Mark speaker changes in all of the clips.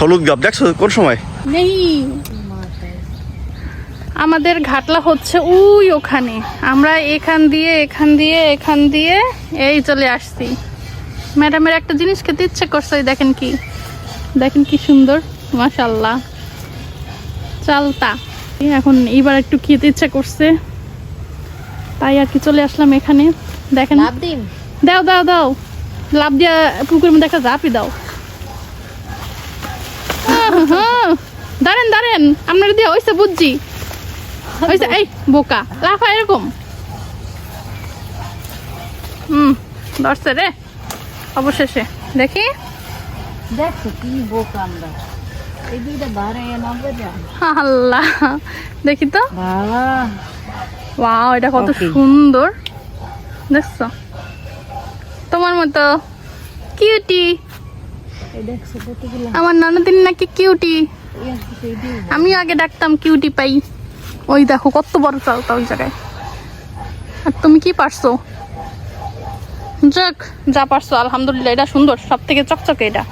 Speaker 1: হলুদ গাব। দেখছ কোন সময়?
Speaker 2: নেই। আমাদের ঘাটলা হচ্ছে ওই ওখানে। আমরা এখান দিয়ে এখান দিয়ে এখান দিয়ে এই চলে আসছি। ম্যাডামের একটা জিনিস খেতে ইচ্ছে করছে দেখেন কি। দেখেন কি সুন্দর মাশাল্লাহ চালতা। এখন এইবার একটু খেতে ইচ্ছে করছে। তাই আর কি চলে আসলাম এখানে। দেখেন। দাও দাও দাও। লাভ দিয়া পুকুরের মধ্যে একটা জাপি দাও। দাঁড়ান দাঁড়ান। আপনার দিয়ে ওইসে বুঝছি ওইসে এই বোকা। লাফা এরকম। হুম ধরছে রে। অবশেষে। দেখি।
Speaker 3: দেখো কি বোকা আমরা।
Speaker 2: আল্লাহ। দেখি তো। ওয়াও এটা কত সুন্দর। দেখছ? তোমার মতো কিউটি আমার ননদিন নাকি কিউটি আমিও আগে ডাকতাম কিউটি পাই। ওই দেখো কত বড় চালতা ওই জায়গায়। আর তুমি কি পারছ? যাক যা পারছ আলহামদুলিল্লাহ এটা সুন্দর সব থেকে চকচকে এটা।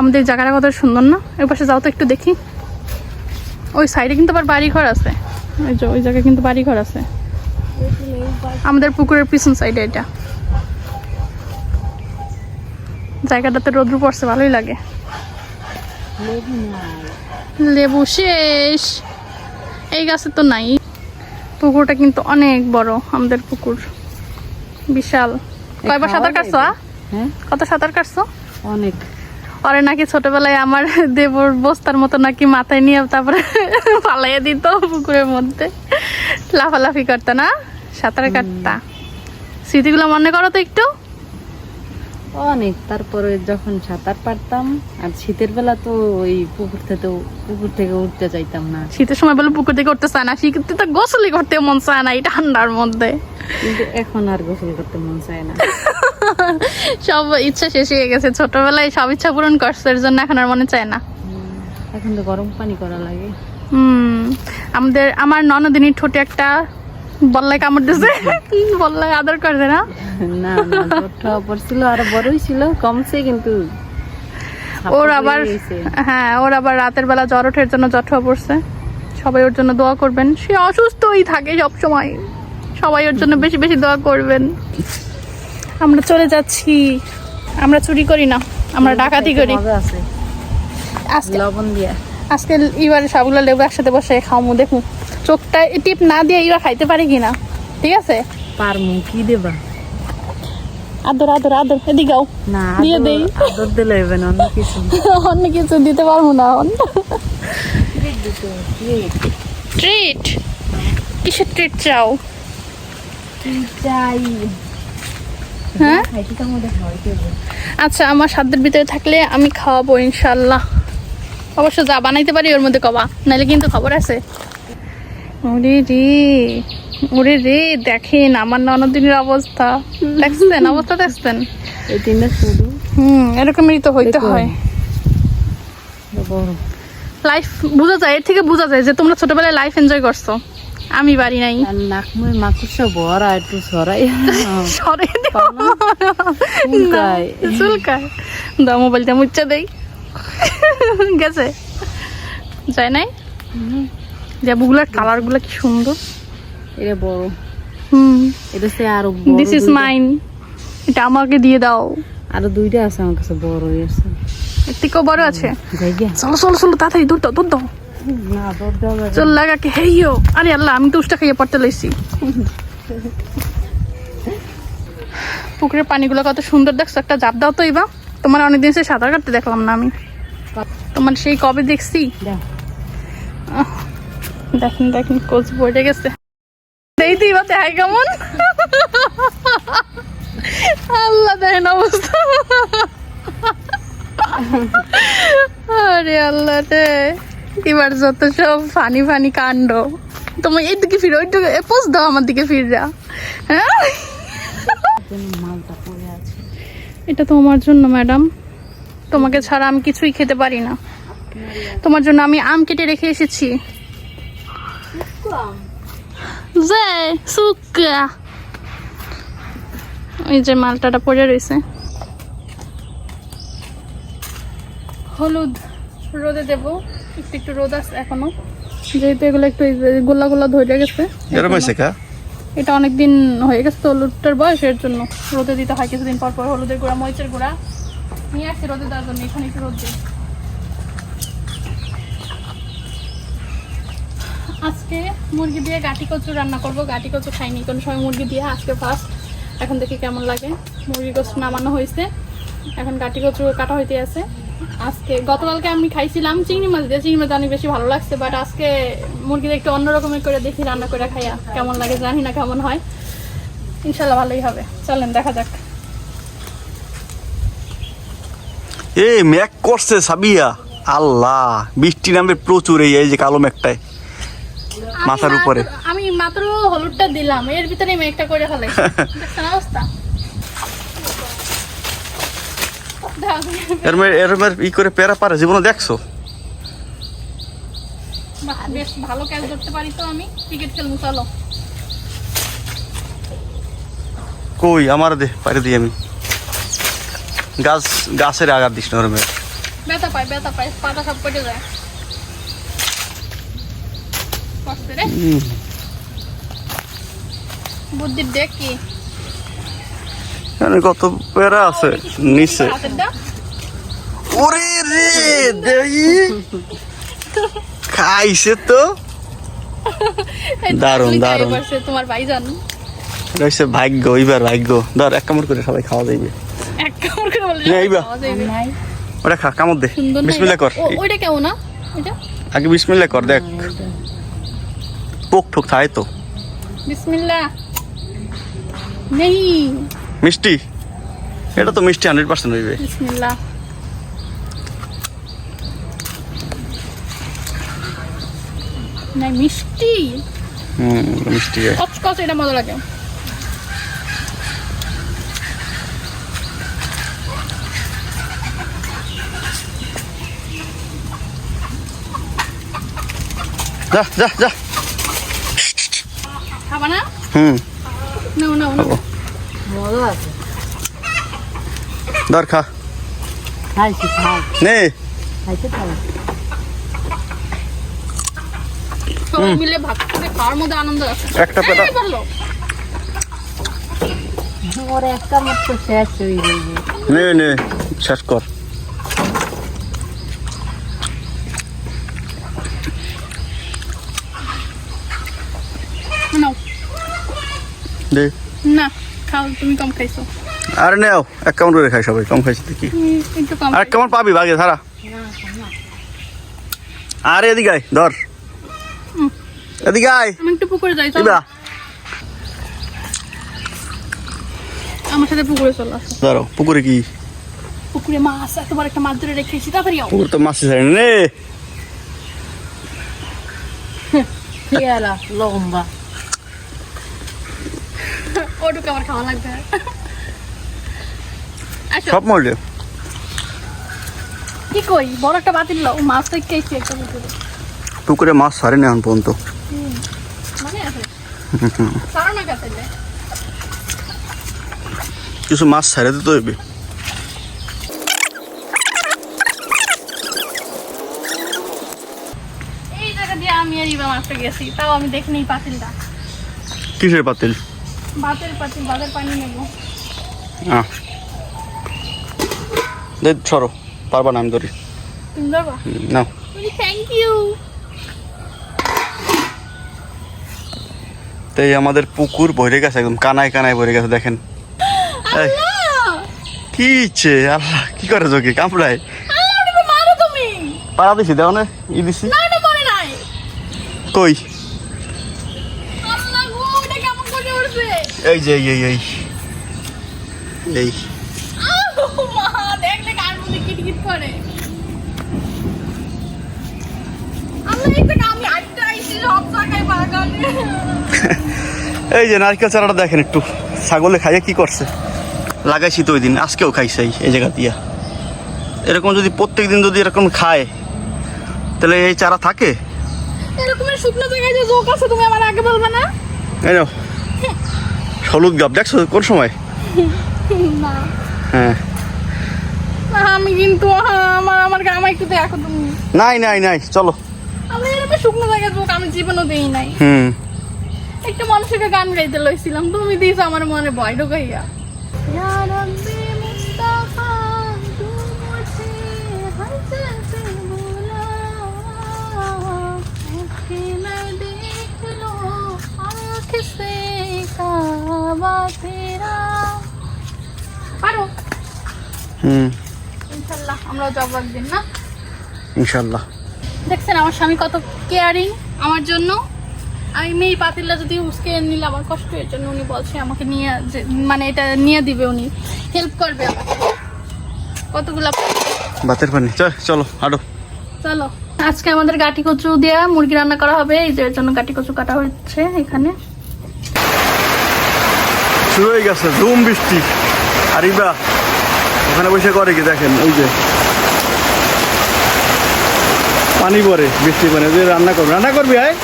Speaker 2: আমাদের জায়গাটা কত সুন্দর না? ওই পাশে যাও তো একটু দেখি। ওই সাইডে কিন্তু আবার বাড়ি ঘর আছে। ওই যে ওই জায়গায় কিন্তু বাড়ি ঘর আছে আমাদের পুকুরের পিছন সাইডে এটা। জায়গাটাতে রোদ্রু পড়ছে ভালোই লাগে।
Speaker 3: লেবু
Speaker 2: শেষ। এই গাছে তো নাই। পুকুরটা কিন্তু অনেক বড় আমাদের পুকুর। বিশাল। কয়বার সাঁতার কাটছো
Speaker 3: হ্যাঁ?
Speaker 2: কত সাঁতার কাটছো?
Speaker 3: অনেক।
Speaker 2: পরে নাকি ছোটবেলায় আমার দেবর বস্তার মতো নাকি মাথায় নিয়ে তারপরে পালাইয়ে দিত পুকুরের মধ্যে। লাফালাফি করতো না? সাঁতার কাটতা। স্মৃতিগুলো মনে করো তো একটু।
Speaker 3: অনেক তারপরে যখন সাঁতার পারতাম আর শীতের বেলা তো ওই পুকুর থেকে পুকুর থেকে উঠতে চাইতাম না।
Speaker 2: শীতের সময় বলে পুকুর থেকে উঠতে চায় না শীতে তো গোসলই করতে মন চায় না এই ঠান্ডার মধ্যে।
Speaker 3: কিন্তু এখন আর গোসল করতে মন চায় না।
Speaker 2: সব ইচ্ছা শেষ হয়ে গেছে ছোটবেলায় সব ইচ্ছা পূরণ করছে এর জন্য এখন আর মনে চায় না।
Speaker 3: এখন তো গরম পানি করা লাগে।
Speaker 2: হুম আমাদের আমার ননদিনীর ঠোঁটে একটা বল্লায় কামড় দিছে বল্লায় আদর করছে না।
Speaker 3: না না পড়ছিল আর বড়ই ছিল কমছে কিন্তু
Speaker 2: ওর আবার
Speaker 3: হ্যাঁ
Speaker 2: ওর আবার রাতের বেলা জ্বর ওঠের জন্য জঠা পড়ছে। সবাই ওর জন্য দোয়া করবেন। সে অসুস্থই থাকে সব সময় সবাই ওর জন্য বেশি বেশি দোয়া করবেন। আমরা চলে যাচ্ছি। আমরা চুরি করি না। আমরা ডাকাতি করি। আজকে
Speaker 3: লবণ দিয়া।
Speaker 2: আজকে এবার সবগুলো লেবু একসাথে বসে খাওয়ামু দেখু চোখটা টিপ না দিয়ে এবার খাইতে পারি কিনা? ঠিক আছে?
Speaker 3: পারমু কি দেবা?
Speaker 2: আদর আদর আদর এদিকেও
Speaker 3: না
Speaker 2: দিয়ে দেই।
Speaker 3: আদর দিলে হবে না অন্য কিছু।
Speaker 2: অন্য কিছু দিতে পারব না ট্রিট কিসের ট্রিট চাও?
Speaker 3: চাই?
Speaker 2: হ্যাঁ?
Speaker 3: হবে।
Speaker 2: আচ্ছা আমার সাধ্যের ভিতরে থাকলে আমি খাওয়াবো ইনশাল্লাহ। অবশ্য যা বানাইতে পারি ওর মধ্যে কবা নাহলে কিন্তু খবর আছে। ওরে রে ওরে রে দেখেন আমার ননদিনের অবস্থা। দেখছেন অবস্থা দেখছেন? হুম এরকমই তো হইতে হয়। লাইফ বোঝা যায় এর থেকে বোঝা যায় যে তোমরা ছোটবেলায় লাইফ এনজয় করছ। আমি বাড়ি নাই।
Speaker 3: আর নাকময় মাকুসা ভরা একটু সরাই
Speaker 2: সরে দিও।
Speaker 3: পাও না? চুলকায়।
Speaker 2: চুলকায় দাও মোবাইলটা মুচ্ছা দেই। গেছে। যায় নাই? লেবুগুলোর কালারগুলো কি সুন্দর?
Speaker 3: এটা বড়।
Speaker 2: হুম।
Speaker 3: এটা সে আরও
Speaker 2: দিস ইজ মাইন এটা আমাকে দিয়ে দাও।
Speaker 3: আরও দুইটা আছে আমার কাছে বড় আছে।
Speaker 2: এর থেকেও বড় আছে? চলো চলো চলো তাড়াতাড়ি দৌড় দাও দাও।
Speaker 3: দর যাবে
Speaker 2: চল লাগাকে হেইও আরে আল্লাহ আমি তো উষ্টা খাইয়ে পড়তে লাইছি। পুকুরের পানিগুলো কত সুন্দর দেখছ একটা জাপ দাও তো এবার। তোমার অনেকদিন সে সাঁতার কাটতে দেখলাম না আমি। তোমার সেই কবে দেখছি?
Speaker 3: দাও।
Speaker 2: দেখেন দেখেন, কোচ বইটে গেছে। দেই তুই বা কেমন? আল্লাহ, দেখেন অবস্থা। আরে আল্লাহ রে। এবার যত সব ফানি ফানি কাণ্ড। তোমার এই দিকে ফিরো ওই দিকে পোজ দাও আমার দিকে হ্যাঁ?
Speaker 3: যেন মালটা পড়ে
Speaker 2: এটা তোমার জন্য, ম্যাডাম। তোমাকে ছাড়া আমি কিছুই খেতে পারি না। তোমার জন্য আমি আম কেটে রেখে এসেছি। যে সুকা ওই যে মালটাটা পড়ে রয়েছে হলুদ রোদে দেব। একটু একটু রোদ আছে এখনও। যেহেতু এগুলো একটু এই গোল্লা গোল্লা ধরে গেছে এটা অনেক দিন হয়ে গেছে তো হলুদটার বয়সের জন্য রোদে দিতে হয় কিছুদিন পর পর হলুদের গুঁড়া মরিচের গুঁড়া। নিয়ে আসছি রোদে দেওয়ার জন্য এখানে একটু রোদ দিই। আজকে মুরগি দিয়ে গাটি কচু রান্না করব। গাটি কচু খাইনি, কোনো সময় মুরগি দিয়ে, আজকে ফার্স্ট এখন দেখি কেমন লাগে। মুরগি কচু নামানো হয়েছে। এখন গাটি কচু কাটা হইতে আছে। আজকে গতকালকে আমি খাইছিলাম চিংড়ি মাছ দিয়ে। চিংড়ি মাছ অনেক বেশি ভালো লাগছে বাট আজকে মুরগিটা একটু অন্য রকমের করে দেখি, রান্না করে খাইয়া কেমন লাগে জানি না কেমন হয়। ইনশাল্লাহ ভালোই হবে। চলেন, দেখা যাক।
Speaker 1: এ ম্যাক করছে সাবিয়া। আল্লাহ, বৃষ্টি নামবে প্রচুর এই যে কালো ম্যাকটায়। মাথার উপরে।
Speaker 2: আমি মাত্র হলুদটা দিলাম এর ভিতরে মেঘটা করে ফেলে অবস্থা? দেখো,
Speaker 1: এরম এরম ই করে পেরা পারে জীবনে দেখছ?
Speaker 2: বেশ ভালো ক্যাচ ধরতে পারি তো আমি। ক্রিকেট খেলব চলো।
Speaker 1: কই আমার দে পারে দিই আমি। গাছ গাছের আঘাত দিস না ওরমের
Speaker 2: ব্যথা পায় ব্যথা পায় পাতা সব কেটে যায়। কষ্টে রে বুদ্ধির দেখ কি।
Speaker 1: এখানে কত পেরা আছে নিচে। ওরে রে দেই। খাইছে তো। দারুণ।
Speaker 2: পারছে তোমার
Speaker 1: এটা হচ্ছে ভাগ্য এইবার ভাগ্য। ধর এক কামড় করে সবাই খাওয়া যাইবে।
Speaker 2: এক কামড় করে বলে
Speaker 1: নে, এইবা।
Speaker 2: খাওয়া যাইবে।
Speaker 3: নাই।
Speaker 1: ওটা খা কামড় দে। বিসমিল্লাহ কর।
Speaker 2: ও- ওইটা কেমন না
Speaker 1: আগে বিসমিল্লাহ কর দেখ। পোক ঠোক খায় তো
Speaker 2: বিসমিল্লাহ। নেই।
Speaker 1: মিষ্টি? এটা তো মিষ্টি হান্ড্রেড পার্সেন্ট হইবে।
Speaker 2: বিসমিল্লাহ। নাই মিষ্টি?
Speaker 1: হুম মিষ্টি।
Speaker 2: কচকচ এটা মজা লাগে।
Speaker 1: যা যা যা।
Speaker 2: খাবা না?
Speaker 1: হুম।
Speaker 2: নাও নাও নাও।
Speaker 3: মজা আছে।
Speaker 1: ধর খা।
Speaker 3: খাইছি খাই।
Speaker 1: নে।
Speaker 3: খাইতে খাই।
Speaker 2: সবাই মিলে ভাগ করে খাওয়ার মধ্যে আনন্দ আছে।
Speaker 1: একটা পেটা।
Speaker 2: এই বলল
Speaker 3: ওর একটা মাত্র শেষ হয়ে যাবে
Speaker 1: নে নে শেষ কর
Speaker 2: নাও
Speaker 1: দে
Speaker 2: না খাও তুমি কম খাইছো
Speaker 1: আরে নেও এক কামড় করে খাই সবাই কম খাইছি
Speaker 2: কম
Speaker 1: আর কেমন পাবি বাগে সারা আরে এদিকে আয় ধর। এদিকে আয়
Speaker 2: আমি একটু পুকুরে যাই চলো আমার সাথে পুকুরে চলো আসো
Speaker 1: ধরো পুকুরে কি
Speaker 2: পুকুরে মাছ এতবার একটা মাছ ধরে রেখেছি তাড়াতাড়ি আও
Speaker 1: পুকুর তো মাছি ছাড়ে নে
Speaker 3: লম্বা
Speaker 2: ওটুকু আমার খাওয়া লাগবে।
Speaker 1: সব মরলে।
Speaker 2: কি কই? বড় একটা বাতিল লো। মাছ তো খেয়েছি একটা পুকুরে
Speaker 1: পুকুরে মাছ ছাড়ে না এখন পর্যন্ত।
Speaker 2: মানে সারো কাছে
Speaker 1: কিছু মাছ ছাড়ে দিতে হইবে।
Speaker 2: এই জায়গা দিয়ে আমি আর ইবা মাছটা গেছি তাও আমি দেখিনি পাতিলটা
Speaker 1: কিসের পাতিল
Speaker 2: পানি নেব।
Speaker 1: দে সরো। পারবা না আমি ধরি।
Speaker 2: তুমি যাবা
Speaker 1: নাও।
Speaker 2: থ্যাংক ইউ
Speaker 1: তো এই আমাদের পুকুর ভরে গেছে একদম কানায় কানায় ভরে গেছে দেখেন। কি ইচ্ছে আল্লাহ কি করে যোগে কামড়ায়? পাড়া দিছি দেখো না ই দিছি। কই
Speaker 2: আল্লাহ গো এটা কেমন করে উঠছে
Speaker 1: এই যে এই এই এই এই। যে নারকেল চারাটা দেখেন একটু। ছাগলে খাইয়ে কি করছে? লাগাইছি তো ওই দিন আজকেও খাইছে এই- জায়গা দিয়া। এরকম যদি প্রত্যেক দিন যদি এরকম খায় তাহলে এই চারা থাকে?
Speaker 2: এরকমের শুকনো জায়গায় যে জোক আছে তুমি আমার আগে বলবে না?
Speaker 1: এই হলুদ গাব দেখছ কোন সময়?
Speaker 2: না।
Speaker 1: হ্যাঁ।
Speaker 2: আমি কিন্তু আমার আমার তুমি।
Speaker 1: নাই নাই নাই চলো।
Speaker 2: আমি এরকম শুকনো জায়গায় যোগ আমি জীবনও দিই নাই।
Speaker 1: হুম।
Speaker 2: একটা মানুষকে গান গাইতে লইছিলাম তুমি দিয়েছ আমার মনে ভয় ঢুকাইয়া। পারো?
Speaker 1: হুম।
Speaker 2: ইনশাল্লাহ আমরাও যাব একদিন না?
Speaker 1: ইনশাল্লাহ।
Speaker 2: দেখছেন আমার স্বামী কত কেয়ারিং আমার জন্য। আমি মেয়ে পাতিল্লা যদি উসকে নিলে আমার কষ্ট এর জন্য উনি বলছে আমাকে নিয়ে মানে এটা নিয়ে দিবে উনি। হেল্প করবে আমাকে। কতগুলা
Speaker 1: ভাতের পানি চলো হাঁটো।
Speaker 2: চলো। আজকে আমাদের গাটি কচু দিয়ে মুরগি রান্না করা হবে। এই যে জন্য গাটি কচু কাটা হচ্ছে এখানে।
Speaker 1: শুরু হয়ে গেছে ধুম বৃষ্টি। আর ইবা, ওখানে বসে করে কি দেখেন ওই যে। পানি পরে, বৃষ্টি পানি যে রান্না করবি। রান্না করবি, আয়।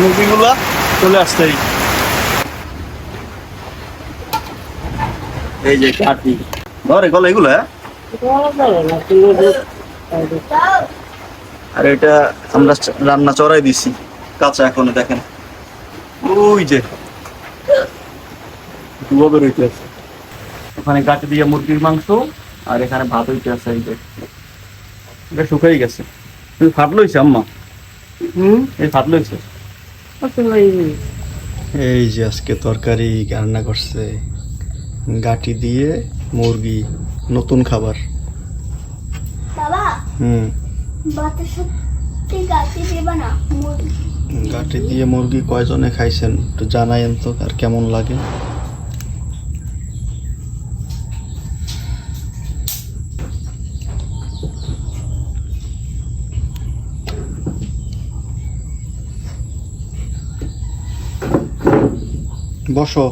Speaker 1: মুরগিগুলা চলে এই। এই যে কাটি ধরে গলা এগুলো হ্যাঁ? আর এটা আমরা রান্না চড়াই দিছি কাঁচা এখনও দেখেন। ওই যে। ধোয়া বেরোইতে আছে। ওখানে গাছে দিয়ে মুরগির মাংস আর এখানে ভাত হইতে আছে এই যে। এটা শুকাই গেছে। তুমি ফাটলো হয়েছে আম্মা? এই ফাটলো হয়েছে এই যে আজকে তরকারি রান্না করছে। গাটি দিয়ে মুরগি নতুন খাবার।
Speaker 4: বাবা!
Speaker 1: হুম।
Speaker 4: গাছি দেবা না
Speaker 1: গাটি দিয়ে মুরগি কয়জনে খাইছেন? একটু জানাইন তো আর কেমন লাগে? বসো।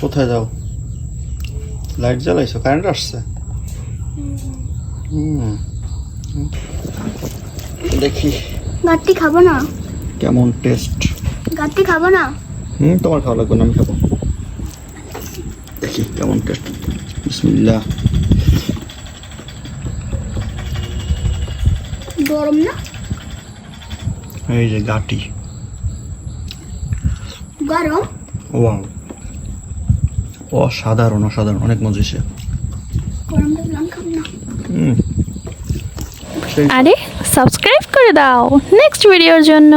Speaker 1: কোথায় যাও? লাইট জ্বালাইছো? কারেন্ট আসছে? হুম। দেখি।
Speaker 4: গাটি খাব না?
Speaker 1: কেমন টেস্ট
Speaker 4: গাটি খাব না?
Speaker 1: হুম তোমার খাওয়া লাগবে না আমি খাব। দেখি কেমন টেস্ট বিসমিল্লাহ।
Speaker 4: গরম না?
Speaker 1: এই যে গাটি।
Speaker 4: গরম?
Speaker 1: ওয়াও। অসাধারণ অসাধারণ অনেক মজা হয়েছে।
Speaker 4: গরম না।
Speaker 1: হুম।
Speaker 2: আরে সাবস্ক্রাইব করে দাও। নেক্সট ভিডিওর জন্য।